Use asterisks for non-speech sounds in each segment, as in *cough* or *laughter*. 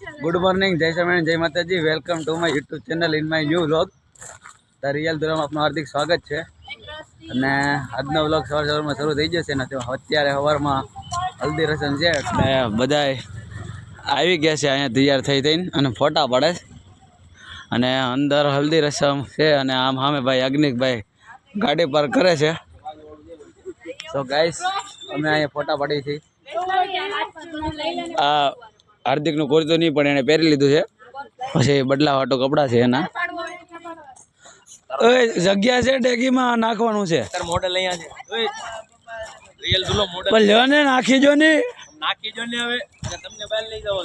Good morning જય સ્વામિનારાયણ જય Mataji welcome to my YouTube channel in my new vlog the real ધ્રુવમાં આપનું હાર્દિક સ્વાગત છે. અને આજનો વ્લોગ સવાર સવારમાં શરૂ થઈ જશે. ને અત્યારે સવારમાં હલ્દી રસમ છે. એટલે બધાય આવી ગયા છે અહીંયા તૈયાર થઈ થઈને. અને ફોટા પાડે અને અંદર હલ્દી રસમ છે. અને આમ સામે ભાઈ અગ્નિકભાઈ ગાડી પાર્ક કરે છે. તો ગાઈસ અમે અહીંયા ફોટા પાડીએ છીએ આ હાર્દિકનું કુર્તું નહીં પણ એને પહેરી લીધું છે. પછી બદલાવાટો કપડાં છે એના. જગ્યા છે ડેગીમાં નાખવાનું છે. મોડેલ અહીંયા ને નાખી જો ને. નાખી જો ને હવે તમને બહાર લઈ જાવ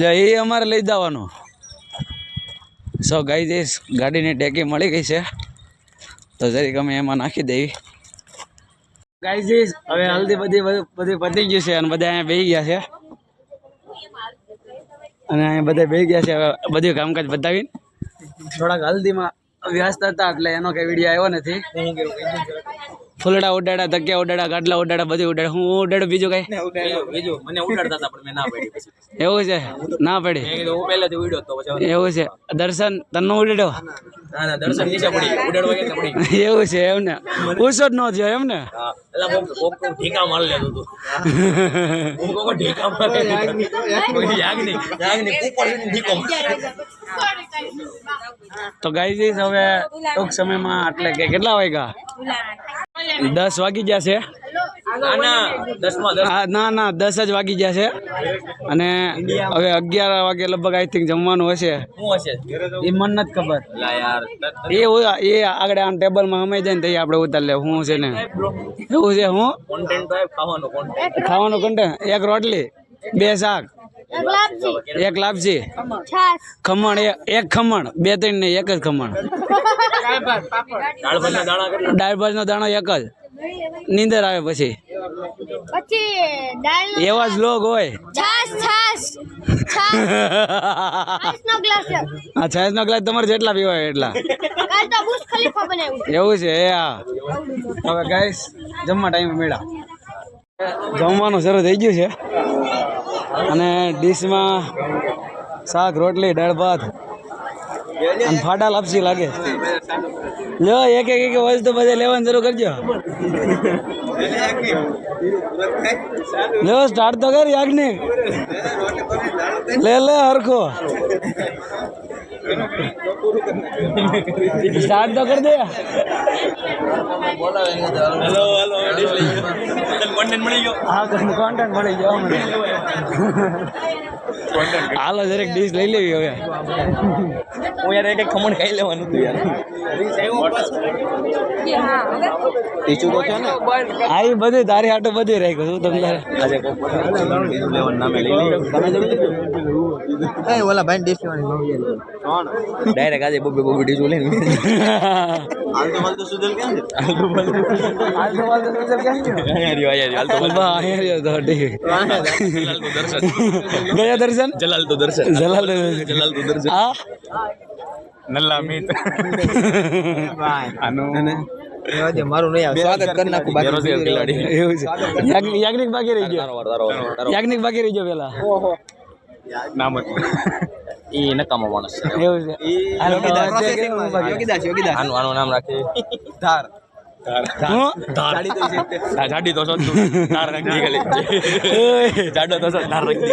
લે એ અમારે લઈ જવાનું. સો ગાઈ જઈશ ગાડીની ટેકી મળી ગઈ છે. તો જરીક અમે એમાં નાખી દેવી. ગાઈ જઈશ હવે હલ્દી બધી બધી પતી ગયું છે અને બધા અહીંયા બેસી ગયા છે. અને અહીંયા બધા બેસી ગયા છે. હવે બધું કામકાજ બતાવીને. થોડાક હલ્દીમાં વ્યસ્ત હતા એટલે એનો કઈ વીડિયો આવ્યો નથી. ફૂલડા ઉડાડા ધક્યા ઉડાડા ગાડલા ઉડાડા બધું ઉડાડે. હું ઉડાડું બીજું કઈ? બીજું બીજું મને ઉડાડતા હતા પણ મેં ના પાડી એવું છે? ના પડી? હું પહેલાથી ઉડ્યો તો પછી એવું છે. દર્શન તને ઉડાડ્યો? ના ના દર્શન નીચે પડી ઉડાડવા ગયા પડી એવું છે એમ ને પૂછો જ ન થયો એમ ને એલા કોક કોક કોક ઢીકા માર લેતું તું કોક ઢીકા માર ઢીકો ગાઈ હવે ટૂંક સમયમાં એટલે કે કેટલા વાગ્યા? દસ વાગી ગયા છે. ના ના દસ. ના ના દસ જ વાગી ગયા છે. અને હવે અગિયાર વાગે લગભગ આઈ થિંક જમવાનું હશે. એ મને નથી ખબર. એ એ આગળ આમ ટેબલમાં અમે જાય ને તઈ આપણે ઉતાર લે હું છે ને? એવું છે હું? ખાવાનું કોન્ટેન્ટ એક રોટલી બે શાક. એક લાપસી ખમણ એક ખમણ. બે ત્રણ નહીં એક જ ખમણ. દાળ દાળ ભાતનો દાણો એક જ. નીંદર આવે પછી. એવા જ લોક હોય. છાસ છાસ. નો ગ્લાસ નો તમારે જેટલા એટલા. બુશ ખલીફા બનાવ્યું એવું છે હા. હવે ગાઈસ જમવા ટાઈમ મેળા જમવાનું શરૂ થઈ ગયું છે. અને ડીશમાં શાક રોટલી દાળ ભાત. અને ફાટા લાપસી લાગે. લો એક એક એક વસ્તુ બધે લેવાનું શરૂ કરજો. લો સ્ટાર્ટ તો કર યાજ્ઞિક. લે લે હરખો. સ્ટાર્ટ તો કર દે. હેલો હેલો હા કોન્ટેન્ટ મળી ગયો. મને હાલો દરેક ડીશ લઈ લેવી હવે. હું યાર એક એક ખમણ ખાઈ લેવાનું હતું યાર. ટીચું તો છે ને? આ ઈ બધું તારી આટો બધું રાખ્યું તમને. આજે કોક ઓલા ભાઈ એ ઓલા ભાઈ ડીશ ડાયરેક્ટ આજે બબે બબે ડીશું લઈને હાલ તો હાલ તો સુધલ કેમ છે? હાલ તો હાલ તો હાલ તો હાલ તો સુધલ કેમ છે? અહીંયા રહ્યો અહીંયા હાલ તો બા, અહીંયા રહ્યો તો ઠીક. જલાલ તો દર્શન. ગયા દર્શન. જલાલ તો દર્શન. જલાલ જલાલ તો દર્શન. આ નલ્લા મીત. મારું નહીં આવે સ્વાગત કરી નાખું એવું છે. યાજ્ઞિક- બાકી રહી ગયો. યાજ્ઞિક બાકી રહી ગયો પેલા. નામ જ ઈ નકામો માણસ છે. એવું છે. આનું આનું નામ રાખે. ધાર. જાડી તો ધાર રાખી ગયેલી *laughs* જાડો તો ધાર રાખી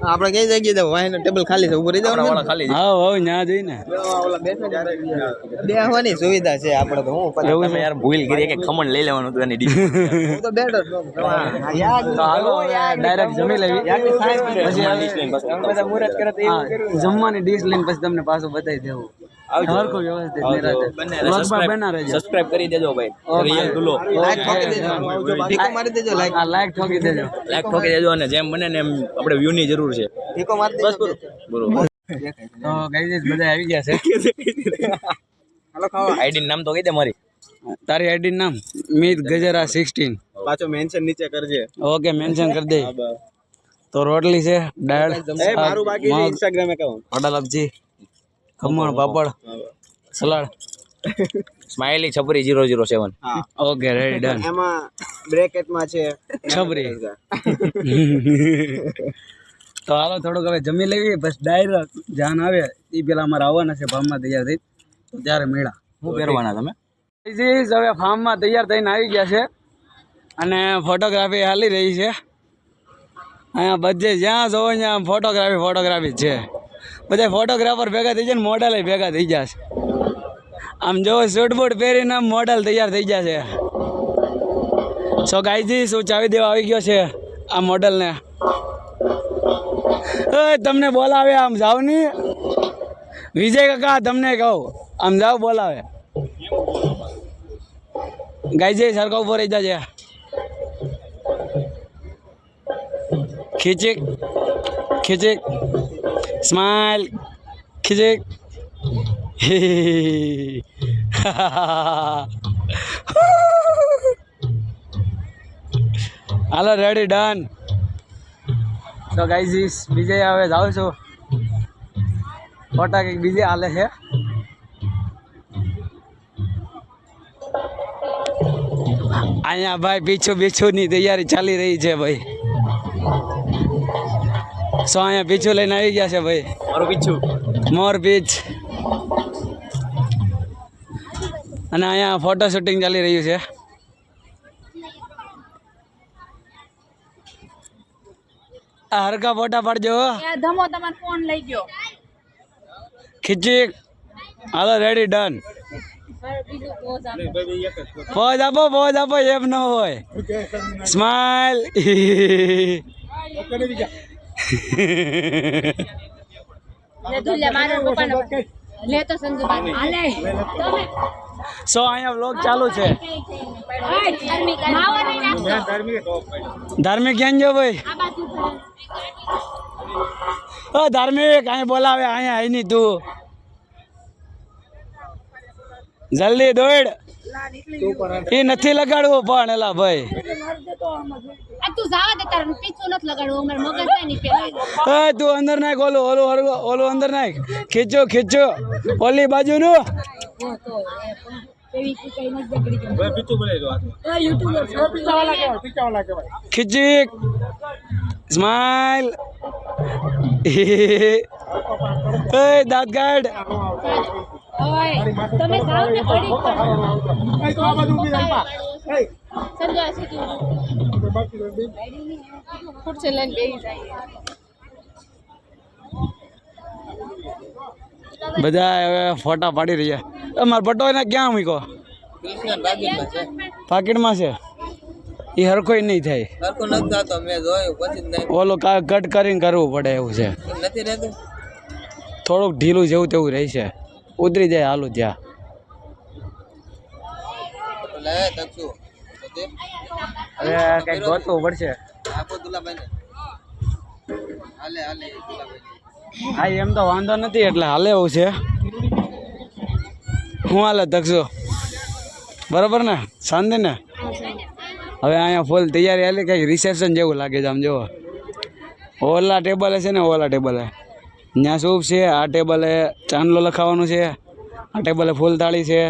આપણે કઈ જગ્યાએ જવું વાહીનો ટેબલ ખાલી છે ઊભો રહી જવાનું ખાલી હા હોવ ન્યા જઈને બેહવાની સુવિધા છે આપણે તો હું પછી એવું તમે યાર ભૂલ કરી કે ખમણ લઈ લેવાનું હતું એની ડીશ હું તો બેઠો તો હાલો ડાયરેક્ટ જમી લેવી. પછી હવે- હા, જમવાની ડીશ લઈને પછી તમને પાછું બતાવી દેવું. વ્યવસ્થિત બના રહેજો. સબસ્ક્રાઇબ કરી દેજો ભાઈ. રિયલ દુલો લાઈક ઠોકી દેજો. ઠીકો મારી દેજો. લાઈક આ લાઈક ઠોકી દેજો. લાઈક ઠોકી દેજો અને જેમ બને ને એમ આપણે વ્યૂ ની જરૂર છે. ઠીકો મારી દેજો. બરોબર. તો ગાઈઝ બધા આવી ગયા છે. હાલો ખાવા. આઈડી નામ તો કહી દે મારી. તારી આઈડી નામ? મિત ગજરા સિક્સટીન પાછો મેન્શન નીચે કરજે. ઓકે મેન્શન કરી દે. તો રોટલી છે દાળ મારું બાકી ઇન્સ્ટાગ્રામ એકાઉન્ટ ફાટા લાપસી ખમણ પાપડ salad. Smiley છપરી zero zero seven. Okay ready done એમાં બ્રેકેટમાં છે. છબરી. *laughs* *laughs* તો હાલો થોડુંક હવે જમી લેવી બસ ડાયરેક્ટ જાન આવે. એ પેલા અમારે આવવાના છે ફાર્મમાં તૈયાર થઈ. તો ત્યારે મેળા. શું પહેરવાના તમે? હવે ફાર્મમાં તૈયાર થઈને આવી ગયા છે. અને ફોટોગ્રાફી હાલી રહી છે. અહીંયા બધે જ્યાં જોવો ત્યાં ફોટોગ્રાફી ફોટોગ્રાફી છે. બધા ફોટોગ્રાફર ભેગા થઈ જાય ને મોડલ ભેગા થઈ જશે. આમ જો સૂટ બૂટ પહેરીને મોડલ તૈયાર થઈ જશે. સો ગાયજી શું ચાવી દેવા આવી ગયો છે? આ મોડલને તમને બોલાવે આમ જાવ ને. વિજય કાકા, તમને કહું, આમ જાઓ બોલાવે. ગાયજી સરખા ઉપર રહી જાજે. ખીચીક ખીચીક સ્માઈલ ખીજે હાલો રેડી ડન તો ગાઈઝીસ બીજે હવે જાઉં છું. ફોટા કંઈક બીજે હાલે છે. અહીંયા ભાઈ પીછું પીછું ની તૈયારી ચાલી રહી છે, ભાઈ. સો અહીંયા પીછું લઈને આવી ગયા છે ભાઈ. મારું પીછું. મોર પીચ. અને અહીંયા ફોટો શૂટિંગ ચાલી રહ્યું છે. આ હરકા ફોટા પાડજો ધમો તમારો ફોન લઈ ગયો. ખીચી. હાલો રેડી ડન ફોજ આપો. ફોજ આપો પોઝ આપો એમ ન હોય. સ્માઈલ સો અહીંયા વ્લોગ ચાલુ છે. ધાર્મિક ક્યાં ગયો ભાઈ? ઓ ધાર્મિક, અહીં બોલાવે, અહીંયા આઈ નહીં તું. જલ્દી દોડ. એ નથી લગાડવું પણ, એલા ભાઈ. આ તું જાવા દે તારું પીછું નથી લગાડવું અમારે મગજ નહીં પેલા. એ તું અંદર નાખ ઓલું ઓલું ઓલું ઓલું અંદર નાખ. ખીચો ખીચો. ઓલી બાજુ નું કઈ નથી બગડી ગયું યુટ્યુબર ખીચી સ્માઈલ *laughs* એ દાંત કાઢ તમે જાઓ ને ઘડી સંજુ આ સીધું ખુરશી લઈને બેસી જાય. બધા હવે ફોટા પાડી રહ્યા. તમારે પટો એને ક્યાં મૂકો પાકીટમાં છે. એ હરખો નહીં થાય. ઓલું કા કટ કરીને કરવું પડે એવું છે. થોડુંક ઢીલું જેવું તેવું રહેશે ઉતરી જાય હાલું ત્યાં. હવે કંઈક ગોતવું પડશે. આપો દુલાભાઈ હાલે હાલે દુલાભાઈ હા એમ તો વાંધો નથી એટલે હાલે એવું છે. હું હાલે તકશો બરાબર ને? શાંતિ ને? હવે અહીંયા ફૂલ તૈયારી હાલી કંઈક રિસેપ્શન જેવું લાગે છે આમ જુઓ. ઓલા ટેબલે છે ને ઓલા ટેબલે ત્યાં સૂપ છે? આ ટેબલે ચાંદલો લખાવાનું છે. આ ટેબલે ફૂલ તાળી છે.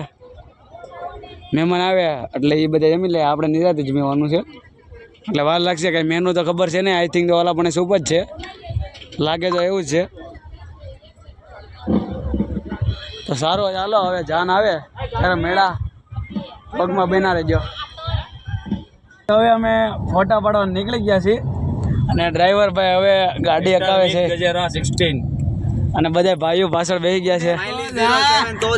મહેમાન આવ્યા એટલે એ બધા જમી લે આપણે નિરાતે જમવાનું છે. એટલે વાર લાગશે કે મેનુ તો ખબર છે ને આઈ થિંક તો ઓલા પણ સૂપ જ છે. લાગે તો એવું જ છે. તો સારું ચાલો હવે જાન આવે. ત્યારે મેળા પગમાં બેના રહેજો. હવે અમે ફોટા પાડવા નીકળી ગયા છીએ. અને ડ્રાઈવર ભાઈ હવે ગાડી હકાવે છે. સિક્સટીન અને બધા ભાઈઓ પાછળ બેસી ગયા છે.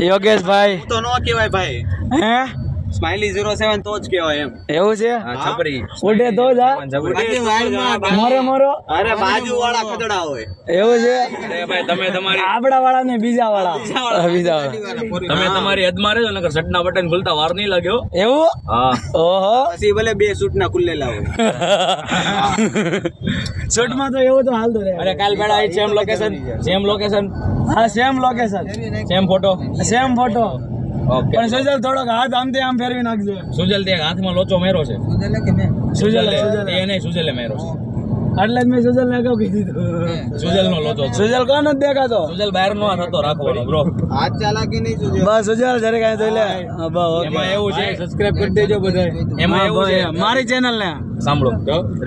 યોગેશભાઈ. તો ન કહેવાય ભાઈ. હે? સ્માઇલી ઝીરો સેવન તો જ કહેવાય એમ. એવું છે? છપરી. ઉડે તો જ? મોરે મોરો. અરે બાજુ વાળા ખદડા હોય. એવું છે? અરે ભાઈ તમે તમારી આપડા વાળા ને બીજા વાળા બીજા વાળા તમે તમારી હદમાં રહેજો નકર સટના બટન ખુલતા વાર નહીં લાગ્યો. એવું? હા. ઓહો. પછી ભલે બે સૂટ ના ખુલ્લેલા હોય *laughs* શૂટમાં તો એવું તો હાલતું રહે. અરે કાલ બેડા સેમ લોકેશન સેમ લોકેશન હા same location same photo same photo પણ સુજલ થોડોક હાથ આમથી આમ ફેરવી નાખજો. સુજલ તે હાથમાં લોચો મેરો છે. સુજલ સુજલે સુજલ એ નહીં સુજલે મેરો છે. એટલે જ મેં સુજલ ને કહું કીધું. સુજલ નો લોચો સુજલ કોણ નથી દેખાતો? સુજલ બહાર નો હતો રાખવાનો બ્રો હાથ ચાલાકી નહીં સુજલ? બસ સુજલ જરે કાઈ જોઈ લે. હા, બસ, okay. એમાં એવું છે. સબસ્ક્રાઇબ કરી દેજો બધા એમાં એવું છે. મારી ચેનલ ને. સાંભળો.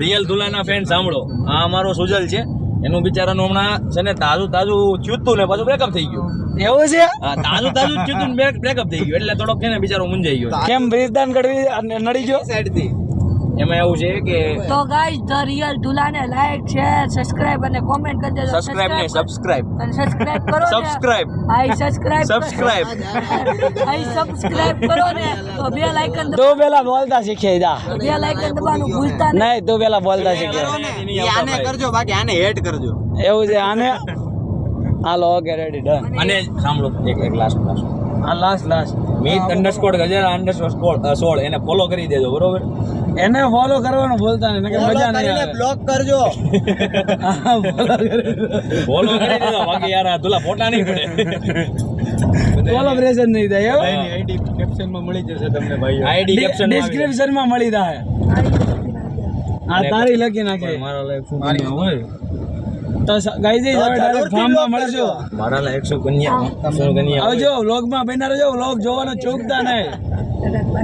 રિયલ દુલાના ફેન સાંભળો. આ અમારો સુજલ છે. એનું બિચારાનું હમણાં છે ને તાજું તાજું ચૂતું ને પાછું બ્રેકઅપ થઈ ગયું. એવું છે? હા તાજું તાજું ચૂતું બ્રેકઅપ થઈ ગયું. એટલે થોડોક છે ને બિચારો મૂંઝાઈ ગયો. કેમ બ્રિજદાન કરવી અને નડી ગયો? સાઈડથી. એમાં એવું છે કે તો ગાઈસ ધ રિયલ દુલાને લાઈક શેર સબસ્ક્રાઇબ અને કોમેન્ટ કરી દેજો. સબસ્ક્રાઇબ ને સબસ્ક્રાઇબ અને સબસ્ક્રાઇબ કરો subscribe I subscribe subscribe I subscribe કરો ને. તો બે લાઇકન તો પેલા બોલતા શીખે દા બે લાઇકન દબાવવાનું ભૂલતા નહીં. તો પેલા બોલતા શીખે. આને કરજો બાકી આને હેડ કરજો. એવું છે આને? હાલો ઓકે રેડી ડન અને સાંભળો એક એક લાસ્ટ લાસ્ટ આ last last Meet underscore Gajera underscore સોળ. એને ફોલો કરી દેજો બરોબર? એને ફોલો કરવાનું ભૂલતા નહીં કે મજા નહીં આવે. બ્લોક કરજો. *laughs* ફોલો કરી દેજો બાકી યાર આ તુલા ફોટા નહીં પડે. *laughs* કોલેબરેશન નહીં થાય એવું આઈડી કેપ્શન ડિસ્ક્રિપ્શનમાં મળી જાય. હા તારી લખી નાખે. મારા લાયક શું હોય? તો ગાઈજી હવે ડાયરેક્ટમાં મળશું મારા લાઈફ શું કન્યા કન્યા હોય? આવજો વ્લોગમાં રહેજો વ્લોગ જોવાનો ચૂકતા નહીં.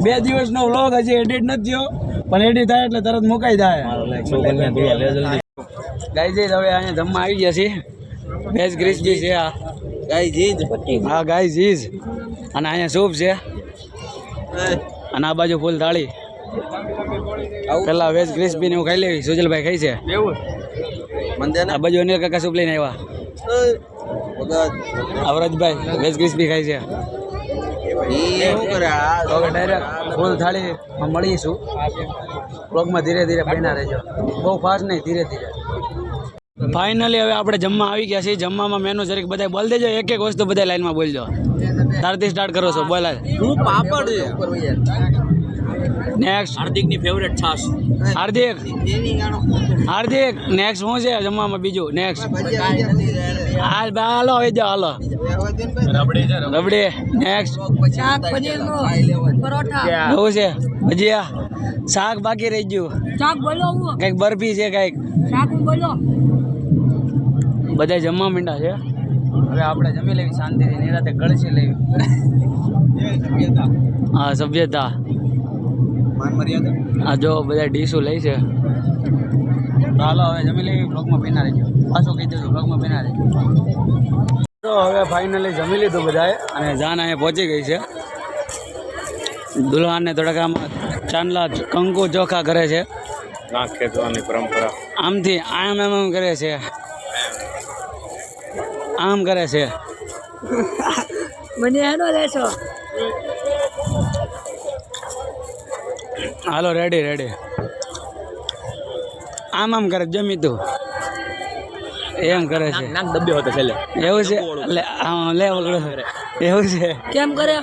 બે દિવસ નો વ્લોગ હજી એડિટ નથી થયો. પણ એડી થાય એટલે તરત મુકાઈ જાય. ગાય ગાઈજી હવે અહીંયા જમવા આવી ગયા છીએ. ગ્રીસ બી છે આ. ગાય જીજ હા ગાય જીજ અને અહીંયા સૂપ છે. અને આ બાજુ ફૂલ થાળી. પેલા વેજ ગ્રીસ બી ને એવું ખાઈ લેવી. સુજલભાઈ ખાઈ છે. આ બાજુ અનિલ કાકા સૂપ લઈને આવ્યા. અવરજભાઈ વેજ ગ્રીસ બી ખાઈ છે. ઈ શું કરે? આ ડાયરેક્ટ ફૂલ થાળી મળીશું. બ્લોગમાં ધીરે ધીરે બન્યા રહેજો. બહુ ફાસ્ટ નહીં ધીરે ધીરે. ફાઇનલી હવે આપણે જમવા આવી ગયા છીએ. જમવામાં મેનુ જરીક બધા બોલ દેજો. એક એક વસ્તુ બધા લાઈનમાં બોલજો. તારથી સ્ટાર્ટ કરો છો બોલા. હું પાપડ છે? નેક્સ્ટ હાર્દિકની ફેવરેટ છાશ. હાર્દિક. હાર્દિક નેક્સ્ટ શું છે? જમવામાં બીજું? નેક્સ્ટ હાલ હાલો આવી જાઓ હાલો. રબડી નેક્સ્ટ શાક પનીરનો પરોઠા. એવું છે? ભજીયા. શાક બાકી રહી ગયું. શાક બોલો કંઈક બરફી છે કંઈક. શાક બોલો. બધા જમવા મીંડા છે? હવે આપણે જમી લેવી શાંતિથી. નિરાતે ગળસી લેવી. હા સભ્યતા. માન આ જો બધા ડીશો લે છે. હાલો હવે જમી લેવી બ્લોગમાં પીના રહેજો. પાછું કહી દેજો બ્લોગમાં પીના રહેજો. તો હવે ફાઇનલી જમી લીધું બધાએ અને જાન અહીંયા પહોંચી ગઈ છે. દુલ્હાને થોડાક આમાં ચાંદલા કંકુ ચોખા કરે છે. નાક ખેંચવાની પરંપરા. આમથી આમ એમ એમ કરે છે. આમ કરે છે. મને એનો લેશો. હાલો રેડી રેડી આમ આમ કરે જમી તું. એમ કરે છે. નાક દબ્યો હતો છેલ્લે એવું છે. એટલે આમ લે પકડો એવું છે. કેમ કરે?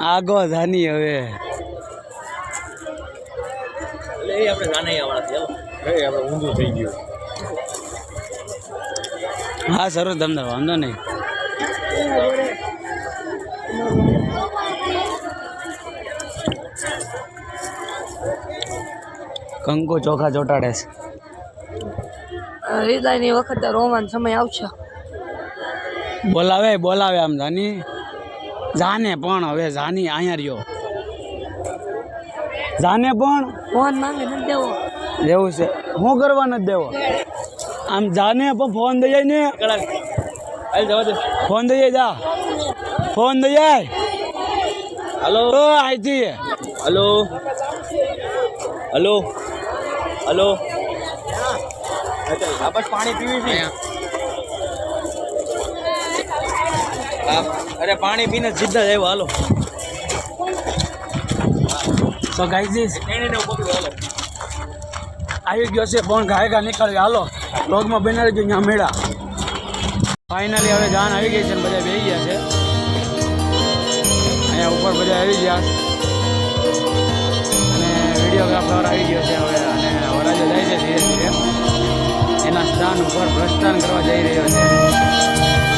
આગો ધાની હવે. એ આપણે નાનૈયા વાળા છે આપણે ઊંધું થઈ ગયું. હા સર તમને વાંધો નહીં. કંકુ ચોખા ચોટાડે છે. હૃદયની વખતે રોવાનો સમય આવશે. બોલાવે બોલાવે આમ જાની જાને પણ હવે જાની અહીંયા રહ્યો. જાને પણ? ફોન માંગે નથી દેવો. એવું છે. હું કરવા નથી દેવો? આમ જાને પણ ફોન દઈ જાય ને. હાલ જવા દે ફોન દઈ જાય જા. ફોન દઈ જાય હલો. આઈથી હલો. હલો. હલો. બસ પાણી પીવી છે. અરે પાણી પીને સીધા જ આવ્યો હાલો. તો હાલો. આવી ગયો છે ફોન ઘાય ઘા નીકળી હાલો. લોગમાં બની ગયો ત્યાં મેળા. ફાઇનલી હવે જાન આવી ગઈ છે ને બધા બેસી ગયા છે. અહીંયા ઉપર બધા આવી ગયા. અને વિડીયોગ્રાફર આવી ગયો છે હવે અને વરાજો જાય છે ધીરે ધીરે. એના ઉપર પ્રસ્થાન કરવા જઈ રહ્યો છે.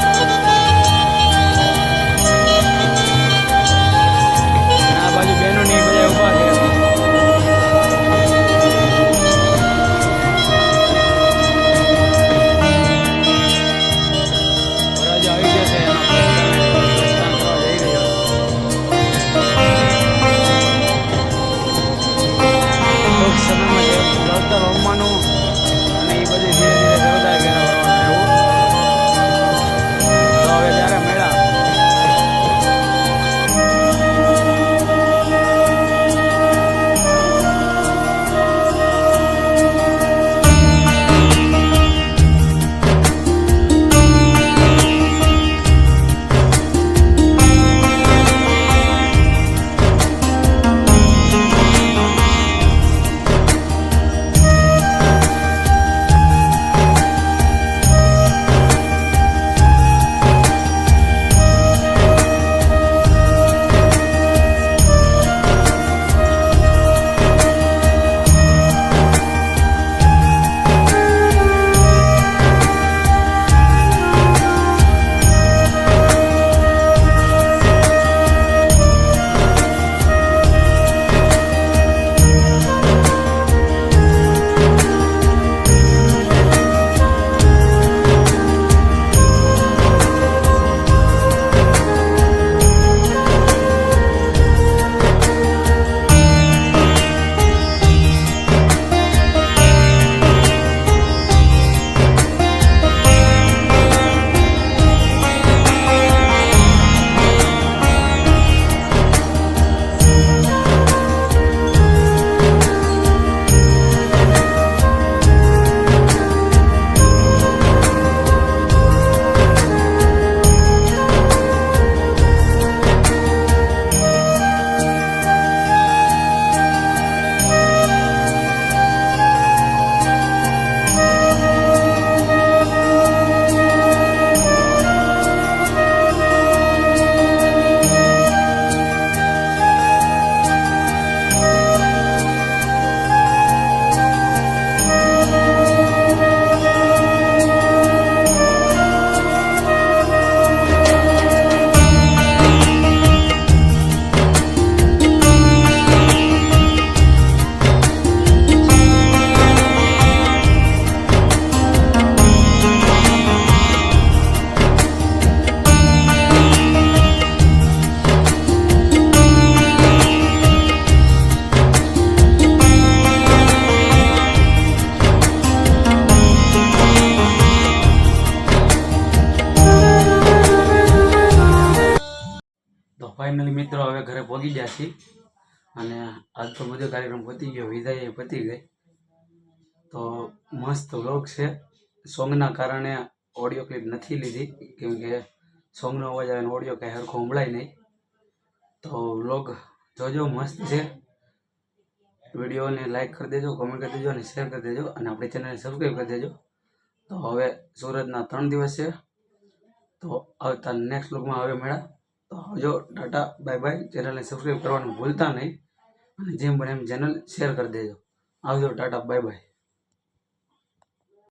બધો કાર્યક્રમ પતી ગયો, વિદાય પતી ગઈ. તો મસ્ત વ્લોગ છે. સોંગના કારણે ઓડિયો ક્લિપ નથી લીધી, કેમ કે સોંગનો અવાજ આવે ઓડિયો કાંઈ હરખો સંભળાય નહીં. તો વ્લોગ જોજો, મસ્ત છે. વિડીયોને લાઇક કરી દેજો કોમેન્ટ કરી દેજો અને શેર કરી દેજો અને આપણી ચેનલને સબસ્ક્રાઈબ કરી દેજો. તો હવે સુરતના ત્રણ દિવસ છે. તો આવતા નેક્સ્ટ વ્લોગમાં હવે મળ્યા. તો આવજો, ટાટા બાય બાય ચેનલને સબસ્ક્રાઈબ કરવાનું ભૂલતા નહીં. અને જેમ બને એમ ચેનલ શેર કરી દેજો. આવજો ટાટા બાય બાય